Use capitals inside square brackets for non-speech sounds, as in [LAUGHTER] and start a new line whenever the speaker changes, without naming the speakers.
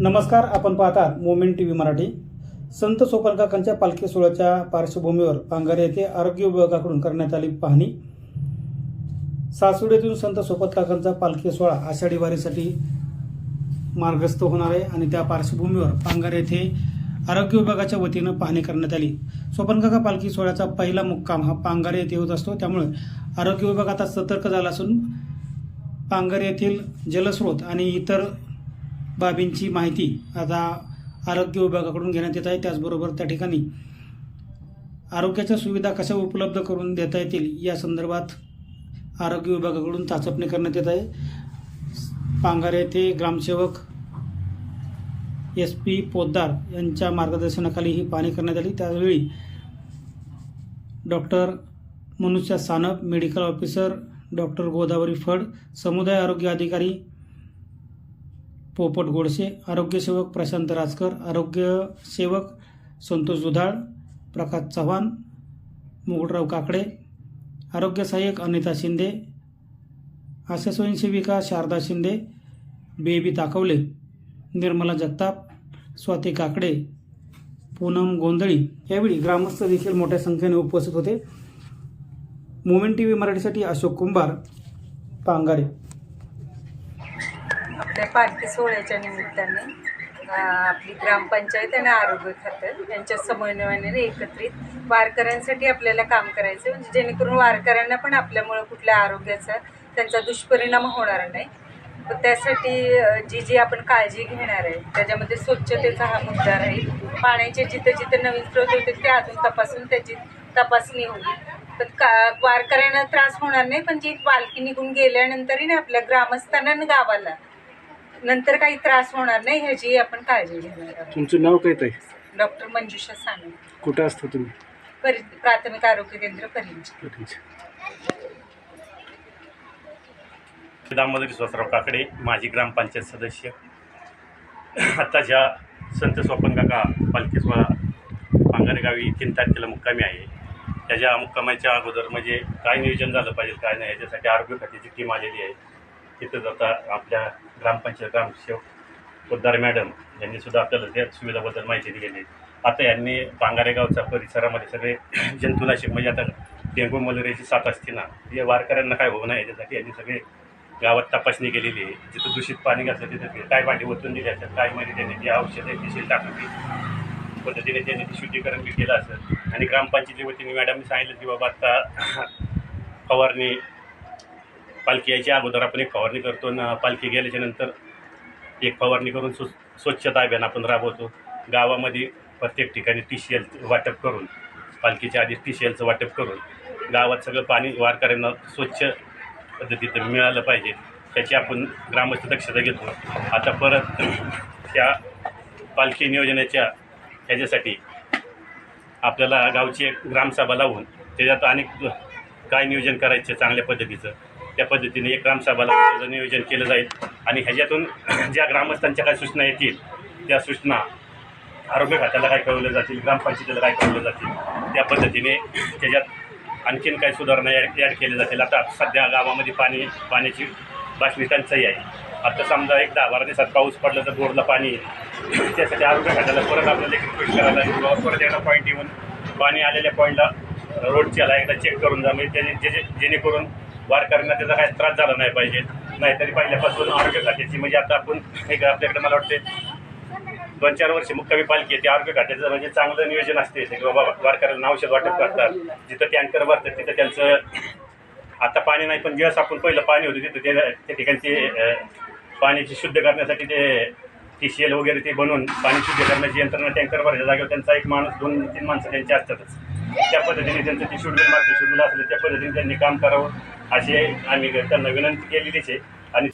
नमस्कार आपण पाहतात मोमेंट टी व्ही मराठी. संत सोपन काकांच्या पालखी सोहळ्याच्या पार्श्वभूमीवर पांगारे येथे आरोग्य विभागाकडून करण्यात आली पाहणी. सासवड येथून संत सोपत काकांचा पालखी सोहळा आषाढी वारीसाठी मार्गस्थ होणार आहे आणि त्या पार्श्वभूमीवर पांगारे येथे आरोग्य विभागाच्या वतीनं पाहणी करण्यात आली. सोपनकाका पालखी सोहळ्याचा पहिला मुक्काम हा पांगारे येथे होत असतो. त्यामुळे आरोग्य विभाग आता सतर्क झाला असून पांगर येथील जलस्रोत आणि इतर बाबींची माहिती आता आरोग्य विभागाकडून घेण्यात येत आहे. त्याचबरोबर त्या ठिकाणी आरोग्याच्या सुविधा कशा उपलब्ध करून देता येतील या संदर्भात आरोग्य विभागाकडून चाचपणी करण्यात येत आहे. पांगारे येथे ग्रामसेवक एस पी पोद्दार यांच्या मार्गदर्शनाखाली ही पाहणी करण्यात आली. त्यावेळी डॉक्टर मनुष्य Sanap medical officer doctor Godavari Phad समुदाय आरोग्य अधिकारी पोपट गोडसे आरोग्यसेवक प्रशांत राजकर आरोग्यसेवक संतोष दुधाळ प्रकाश चव्हाण मुकुटराव काकडे आरोग्य सहाय्यक अनिता शिंदे आशा स्वयंसेविका शारदा शिंदे बेबी ताकवले निर्मला जगताप स्वाती काकडे पूनम गोंधळी. यावेळी ग्रामस्थ देखील मोठ्या संख्येने उपस्थित होते. मोमेंट टी व्ही मराठीसाठी अशोक कुंभार पांगारे.
आपल्या पालखी सोहळ्याच्या निमित्ताने आपली ग्रामपंचायत आणि आरोग्य खातं यांच्या समन्वयाने एकत्रित वारकऱ्यांसाठी आपल्याला काम करायचं म्हणजे जेणेकरून वारकऱ्यांना पण आपल्यामुळं कुठल्या आरोग्याचा त्यांचा दुष्परिणाम होणार नाही. तर त्यासाठी जी जी आपण काळजी घेणार आहे त्याच्यामध्ये स्वच्छतेचा हा मुद्दा राहील. पाण्याचे जिथे जिथे नवीन स्रोत होतील ते अजून तपासून त्याची तपासणी होईल. पण का वारकऱ्यांना त्रास होणार नाही पण जी पालखी निघून गेल्यानंतरही ना आपल्या ग्रामस्थांना गावाला नंतर काही त्रास होणार नाही ह्याची आपण काळजी घेणार आहोत.
तुमचं नाव काय ताई?
डॉक्टर मंजुषा साने.
कुठं असतं तुम्ही?
परि प्राथमिक आरोग्य केंद्र परिंज.
दामोदर विश्वासराव काकडे माजी ग्रामपंचायत सदस्य. आता ज्या संत स्वपन काका पालखी सोहळा पांगारे गावी तीन तारखेला मुक्कामी आहे. त्याच्या मुक्कामाच्या अगोदर म्हणजे काय नियोजन झालं पाहिजे काय नाही याच्यासाठी आरोग्य खात्याची टीम आलेली आहे. तिथं जाता आपल्या ग्रामपंचायत ग्रामसेवक पोद्दार मॅडम यांनी सुद्धा आपल्याला त्या सुविधाबद्दल माहिती दिलेली आहे. आता यांनी पांगारेगावच्या परिसरामध्ये सगळे [CLEARS THROAT] जंतुनाशक म्हणजे आता डेंगू मलेरियाची साथ असते ना ते वारकऱ्यांना काय होऊ नये याच्यासाठी यांनी सगळे गावात तपासणी केलेली आहे. जिथं दूषित पाणी घातलं तिथं काय भांडी ओतून दिली असेल काय मध्ये त्यांनी जी औषधं आहे ती सील टाकली पद्धतीने त्यांनी ते शुद्धीकरण बी केलं असेल आणि ग्रामपंचायती वतीने मॅडमने सांगितलं की बाबा आता [CLEARS THROAT] फवारणी पालखी यायच्या अगोदर आपण एक फवारणी करतो आणि पालखी गेल्याच्यानंतर एक फवारणी करून स्व स्वच्छता अभियान आपण राबवतो. गावामध्ये प्रत्येक ठिकाणी टी सी एल वाटप करून पालखीच्या आधी टी सी एलचं वाटप करून गावात सगळं पाणी वारकऱ्यांना स्वच्छ पद्धतीचं मिळालं पाहिजे. त्याची आपण ग्रामस्थ दक्षता घेतो. आता परत त्या पालखी नियोजनाच्या ह्याच्यासाठी आपल्याला गावची एक ग्रामसभा लावून त्याच्यात अनेक काय नियोजन करायचं चांगल्या पद्धतीचं त्या पद्धतीने एक ग्रामसभा त्याचं नियोजन केलं जाईल. आणि ह्याच्यातून [CLEARS THROAT] ज्या ग्रामस्थांच्या काय सूचना येतील त्या सूचना आरोग्य खात्याला काय कळवल्या जातील ग्रामपंचायतीला काय कळवल्या जातील त्या पद्धतीने त्याच्यात आणखीन काही सुधारणा ॲड ॲड केल्या जातील. आता सध्या गावामध्ये पाणी पाण्याची बाष्मी टंचाई आहे. आता समजा एक दहा बारा दिवसात पाऊस पडला तर बोरला पाणी त्यासाठी आरोग्य खात्याला परत आपल्याला एक रिक्वेस्ट करायला लागेल. परत एकदा पॉईंट येऊन पाणी आलेल्या पॉईंटला रोडच्याला एकदा चेक करून जा. म्हणजे त्याने जे जेणेकरून वारकऱ्यांना त्याचा काही त्रास झाला नाही पाहिजे. नाहीतरी पहिल्यापासून आरोग्य खात्याची म्हणजे आता आपण एक आपल्याकडे मला वाटते दोन चार वर्ष मुक्कामी पालखी आहे. ते आरोग्य खात्याचं म्हणजे चांगलं नियोजन असते. की बाबा वारकऱ्यांना औषध वाटप करतात. जिथं टँकर भरतात तिथं त्यांचं आता पाणी नाही पण दिवस आपण पहिलं पाणी होतं तिथं त्या त्या ठिकाणचे पाण्याची शुद्ध करण्यासाठी ते टी सी एल वगैरे ते बनवून पाणी शुद्ध करण्याची यंत्रणा टँकर भरायच्या जागेवर त्यांचा एक माणूस दोन तीन माणसं त्यांची असतातच. त्या पद्धतीने त्यांचं ते शेड्यूल मागचं शेड्यूल असलं त्या पद्धतीने त्यांनी काम करावं. असे आम्ही त्यांना विनंती केलेलीच आहे. आणि